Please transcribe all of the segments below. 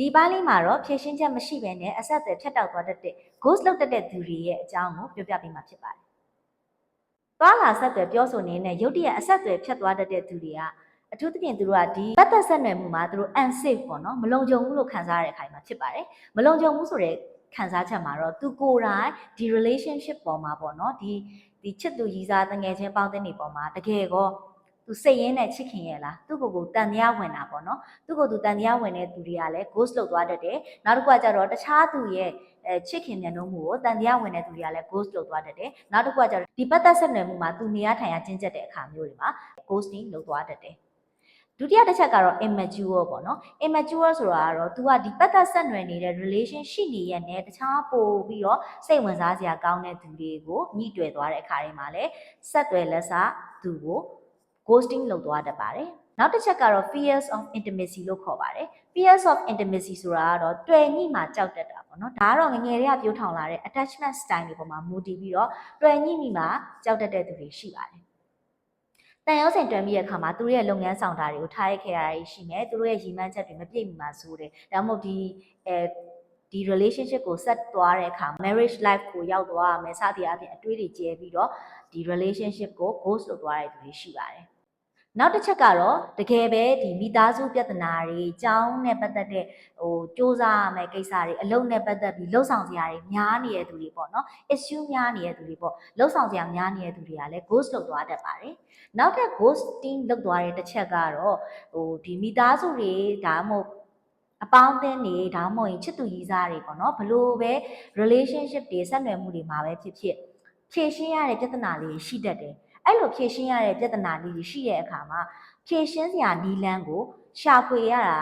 ဒီပိုင်းလေးမှာတော့ဖြည့်ရှင်းချက်မရှိဘဲနဲ့အဆက်အသွယ်ဖြတ်တောက်သွားတတ်တဲ့ ghost လောက်တတ်တဲ့သူတွေရဲ့အကြောင်းကိုပြောပြပေးမှာဖြစ်ပါတယ်။သွားလာဆက်သွယ်ပြောဆိုနေတဲ့ရုတ်တရက်အဆက်အသွယ်ဖြတ်သွားတတ်တဲ့သူတွေကအထူးသဖြင့်သူတို့ကဒီပတ်သက်ဆက်နွယ်မှုမှာသူတို့ unsafe ပေါ့နော်မလုံခြုံဘူးလို့ခံစားရတဲ့အခါမှာဖြစ်ပါတယ်။မလုံခြုံဘူးဆိုတဲ့ခံစားချက်မှာတော့သူကိုယ်တိုင်ဒီ relationship ပေါ်မှာပေါ့နော်ဒီဒီချစ်သူရည်စားတငယ်ချင်းပေါင်းတဲ့နေပေါ်မှာတကယ်ကော သူစိတ်ရင်းနဲ့ချစ်ခင်ရဲ့လားသူ့ကိုယ်ကိုတန်တရားဝင်တာပေါ့နော်သူ့ကိုယ်သူတန်တရားဝင်တဲ့သူတွေကလည်း ghost လောက်သွားတတ်တယ်နောက်တစ်ခုကကျတော့တခြားသူရဲ့အဲချစ်ခင်မျက်နှာမှုကိုတန်တရားဝင်တဲ့သူတွေကလည်း ghost လောက်သွားတတ်တယ်နောက်တစ်ခုကကျတော့ဒီပတ်သက်ဆက်နွယ်မှုမှာသူနေရထိုင်ရကျဉ်ကျက်တဲ့အခါမျိုးတွေမှာ ghosting လောက်သွားတတ်တယ်ဒုတိယတစ်ချက်ကတော့ immature ပေါ့နော် immature ဆိုတာကတော့ तू ကဒီပတ်သက်ဆက်နွယ်နေတဲ့ relation ရှိနေရဲ့နဲ့တခြားပို့ပြီးတော့စိတ်ဝင်စားစရာကောင်းတဲ့သူတွေကိုညှိတွယ်သွားတဲ့အခါတွေမှာလည်းဆက်သွယ်လက်စားသူကို ghosting လုပ်သွားတတ်ပါတယ်နောက်တစ်ချက်ကတော့ fears of intimacy လို့ခေါ်ပါတယ် fears of intimacy ဆိုတာကတော့တွေ့ညှိမှကြောက်တတ်တာပေါ့နော်ဒါကတော့ငငယ်တွေကပြောထောင်လာတဲ့ attachment style တွေပေါ်မှာမူတည်ပြီးတော့တွေ့ညှိမိမှကြောက်တတ်တဲ့သူတွေရှိပါတယ်တန်ရောစင်တွဲမိတဲ့အခါမှာသူတို့ရဲ့လုပ်ငန်းဆောင်တာတွေကိုထားရခဲ့ရတာရှိမယ်သူတို့ရဲ့ရည်မှန်းချက်တွေမပြည့်မီမှဆိုတယ်ဒါမှမဟုတ်ဒီအဲဒီ relationship ကိုဆက်သွားတဲ့အခါ marriage life ကိုရောက်သွားရမယ်စသည်အပြင်အတွေးတွေကျဲပြီးတော့ဒီ relationship ကို ghost လုပ်သွားတဲ့သူတွေရှိပါတယ် နောက်တစ်ချက်ကတော့တကယ်ပဲဒီမိသားစုပြဿနာတွေအကြောင်းနဲ့ပတ်သက်တဲ့ဟိုစ조사ရမယ်ကိစ္စတွေအလုပ်နဲ့ပတ်သက်ပြီးလှုပ်ဆောင်စရာတွေများနေတဲ့သူတွေပေါ့နော် issue များနေတဲ့သူတွေပေါ့လှုပ်ဆောင်စရာများနေတဲ့သူတွေကလည်း ghost လုပ်သွားတတ်ပါတယ်နောက်ထပ် ghosting လုပ်သွားတဲ့တစ်ချက်ကတော့ဟိုဒီမိသားစုတွေဒါမှမဟုတ်အပေါင်းအသင်းတွေဒါမှမဟုတ်ရင်ချစ်သူရည်စားတွေပေါ့နော်ဘလို့ပဲ relationship တွေဆက်နွယ်မှုတွေမှာပဲဖြစ်ဖြစ်ဖြေရှင်းရတဲ့ပြဿနာလေးရှိတတ်တယ် အဲ့လိုဖြေရှင်းရတဲ့ပြဿနာလေးတွေရှိတဲ့အခါမှာဖြေရှင်းစရာနီလန်းကိုရှာဖွေရတာ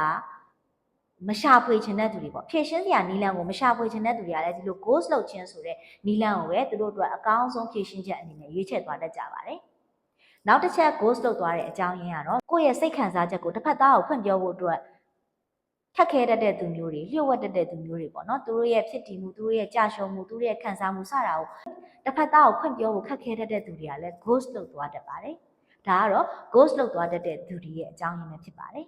မရှာဖွေချင်တဲ့သူတွေပေါ့ဖြေရှင်းစရာနီလန်းကိုမရှာဖွေချင်တဲ့သူတွေကလည်းဒီလို ghost လုပ်ခြင်းဆိုတဲ့နီလန်းကိုပဲသူတို့အတွက်အကောင်းဆုံးဖြေရှင်းချက်အနေနဲ့ရွေးချယ်သွားတတ်ကြပါတယ်နောက်တစ်ချက် ghost လုပ်သွားတဲ့အကြောင်းရင်းကတော့ကိုယ့်ရဲ့စိတ်ခံစားချက်ကိုတစ်ဖက်သားကိုဖွင့်ပြောဖို့အတွက် ထက်ခဲတတ်တဲ့သူမျိုးတွေလျှို့ဝှက်တတ်တဲ့သူမျိုးတွေပေါ့နော်သူတို့ရဲ့ဖြစ်တည်မှုသူတို့ရဲ့ကြာရှုံးမှုသူတို့ရဲ့ခံစားမှုစတာကိုတစ်ဖက်သားကိုဖွင့်ပြောဖို့ခက်ခဲတတ်တဲ့သူတွေကလည်း ghost လုပ်သွားတတ်ပါတယ်ဒါကတော့ ghost လုပ်သွားတတ်တဲ့သူတွေရဲ့အကြောင်းရင်းပဲဖြစ်ပါတယ်